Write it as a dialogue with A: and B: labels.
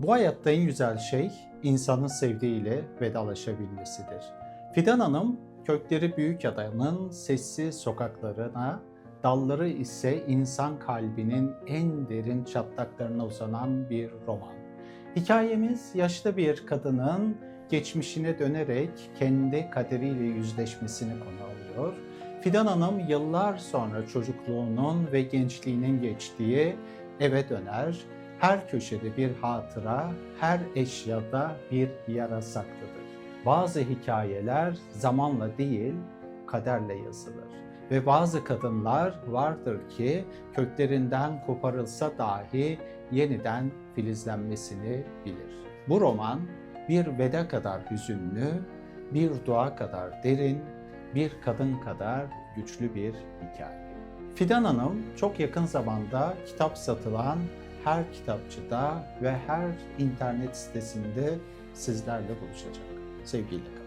A: Bu hayatta en güzel şey insanın sevdiğiyle vedalaşabilmesidir. Fidan Hanım kökleri büyük adanın sessiz sokaklarına, dalları ise insan kalbinin en derin çatlaklarına uzanan bir roman. Hikayemiz yaşlı bir kadının geçmişine dönerek kendi kaderiyle yüzleşmesini konu alıyor. Fidan Hanım yıllar sonra çocukluğunun ve gençliğinin geçtiği eve döner. Her köşede bir hatıra, her eşyada bir yara saklıdır. Bazı hikayeler zamanla değil, kaderle yazılır. Ve bazı kadınlar vardır ki köklerinden koparılsa dahi yeniden filizlenmesini bilir. Bu roman bir veda kadar hüzünlü, bir dua kadar derin, bir kadın kadar güçlü bir hikaye. Fidan Hanım çok yakın zamanda kitap satılan her kitapçıda ve her internet sitesinde sizlerle buluşacak. Sevgiyle kalın.